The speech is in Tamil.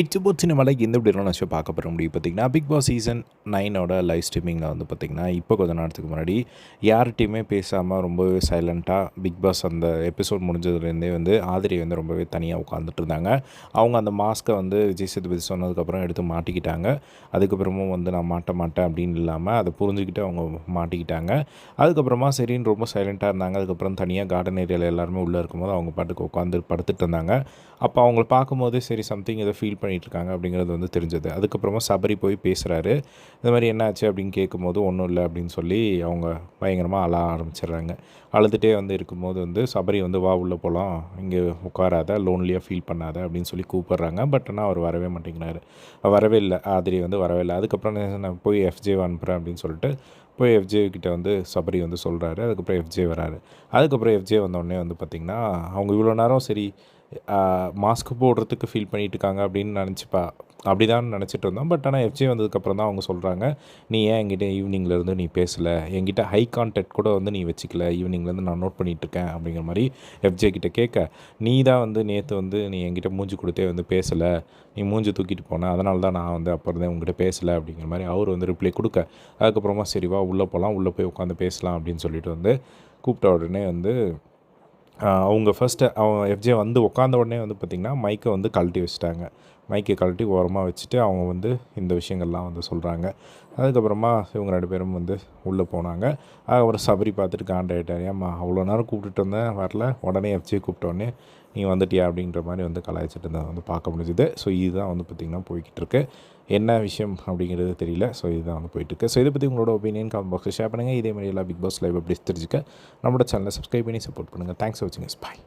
இட்ஸ் போட் சினிமாவில் எந்த இப்படி ஷோ பார்க்க போகிற முடியும்? பார்த்தீங்கன்னா பிக் பாஸ் சீசன் நைனோட லைவ் ஸ்ட்ரீமிங்கில் வந்து பார்த்திங்கன்னா இப்போ கொஞ்ச நேரத்துக்கு முன்னாடி யார்கிட்டையுமே பேசாமல் ரொம்பவே சைலண்ட்டாக பிக் பாஸ் அந்த எபிசோட் முடிஞ்சதுலேருந்தே வந்து ஆதிரி வந்து ரொம்பவே தனியாக உட்காந்துட்டு இருந்தாங்க அவங்க அந்த மாஸ்க்கை வந்து விஜய் சேதுபதி சொன்னதுக்கப்புறம் எடுத்து மாட்டிக்கிட்டாங்க. அதுக்கப்புறமும் வந்து நான் மாட்ட மாட்டேன் அப்படின்னு இல்லாமல் அதை புரிஞ்சுக்கிட்டு அவங்க மாட்டிக்கிட்டாங்க. அதுக்கப்புறமா சரின்னு ரொம்ப சைலண்ட்டாக இருந்தாங்க. அதுக்கப்புறம் தனியாக கார்டன் ஏரியாவில் எல்லாருமே உள்ளே இருக்கும்போது அவங்க பாட்டுக்கு உட்காந்து படுத்துட்டு இருந்தாங்க அப்போ அவங்கள பார்க்கும்போது சரி சம்திங் இதை ஃபீல் பண்ணிகிட்டு இருக்காங்க அப்படிங்கிறது வந்து தெரிஞ்சது. அதுக்கப்புறமா சபரி போய் பேசுகிறாரு இந்த மாதிரி என்னாச்சு அப்படின்னு கேட்கும்போது ஒன்றும் இல்லை அப்படின்னு சொல்லி அவங்க பயங்கரமாக அழ ஆரம்பிச்சிடுறாங்க. அழுதுகிட்டே வந்து இருக்கும்போது வந்து சபரி வந்து வா உள்ளே போகலாம் இங்கே உட்காராத லோன்லியாக ஃபீல் பண்ணாத அப்படின்னு சொல்லி கூப்பிட்றாங்க. பட் ஆனால் அவர் வரவே மாட்டேங்கிறாரு. வரவே இல்லை. ஆதிரி வந்து வரவே இல்லை. அதுக்கப்புறம் நான் போய் எஃப்ஜே அனுப்புகிறேன் அப்படின்னு சொல்லிட்டு போய் எஃப்ஜே கிட்ட வந்து சபரி வந்து சொல்கிறாரு அதுக்கப்புறம் எஃப்ஜே வராரு. அதுக்கப்புறம் எஃப்ஜே வந்தோடனே வந்து பார்த்திங்கன்னா அவங்க இவ்வளோ நேரம் சரி மாஸ்க் போடுறதுக்கு ஃபீல் பண்ணிட்டு இருக்காங்க அப்படின்னு நினச்சிப்பா. அப்படி தான் நினச்சிட்டு இருந்தோம் பட் ஆனால் எஃப்ஜே வந்ததுக்கப்புறம் தான் அவங்க சொல்கிறாங்க நீ ஏன் என்கிட்ட ஈவினிங்லேருந்து நீ பேசலை? என்கிட்ட ஹை கான்டாக்ட் கூட வந்து நீ வச்சுக்கல. ஈவினிங்லேருந்து நான் நோட் பண்ணிகிட்டு இருக்கேன் அப்படிங்கிற மாதிரி எஃப்ஜே கிட்ட கேட்க நீ தான் வந்து நேற்று வந்து நீ என்கிட்ட மூஞ்சி கொடுத்தே வந்து பேசலை. நீ மூஞ்சி தூக்கிட்டு போனேன் அதனால தான் நான் வந்து அப்போ இருந்தே உங்ககிட்ட பேசலை. அப்படிங்கிற மாதிரி அவர் வந்து ரிப்ளை கொடுக்க அதுக்கப்புறமா சரிவா உள்ளே போகலாம் உள்ளே போய் உட்காந்து பேசலாம். அப்படின்னு சொல்லிட்டு வந்து கூப்பிட்ட உடனே வந்து அவங்க ஃபஸ்ட்டு அவங்க எஃப்ஜே வந்து உட்காந்த உடனே வந்து பார்த்திங்கன்னா மைக்கை வந்து கழட்டி வச்சுட்டாங்க. மைக்கை கழட்டி ஓரமாக வச்சுட்டு அவங்க வந்து இந்த விஷயங்கள்லாம் வந்து சொல்கிறாங்க அதுக்கப்புறமா இவங்க ரெண்டு பேரும் வந்து உள்ளே போனாங்க. அதுக்கப்புறம் சபரி பார்த்துட்டு காண்டாயிட்டார். ஏம்மா அவ்வளோ நேரம் கூப்பிட்டுட்டு வந்தேன் வரல. உடனே எஃப்ஜே கூப்பிட்டோடனே நீ வந்துட்டியா? அப்படின்ற மாதிரி வந்து கலாய்ச்சிட்டு இருந்ததை வந்து பார்க்க முடிஞ்சுது. ஸோ இதுதான் வந்து பார்த்திங்கன்னா போய்கிட்டு இருக்கு என்ன விஷயம் அப்படிங்கிறது தெரியல. ஸோ இதுதான் வந்து போயிட்டுருக்கு. ஸோ இதை பற்றி உங்களோட ஒப்பீனியன் காமெண்ட் பாக்ஸில் ஷேர் பண்ணுங்கள் இதே மாதிரி எல்லாம் பிக் பாஸ் லைவ் அப்படி தெரிஞ்சுக்க நம்மளோட சேனலை சப்ஸ்கிரைப் பண்ணி சப்போர்ட் பண்ணுங்கள் தேங்க்ஸ் ஃபார் வாட்சிங் பாய்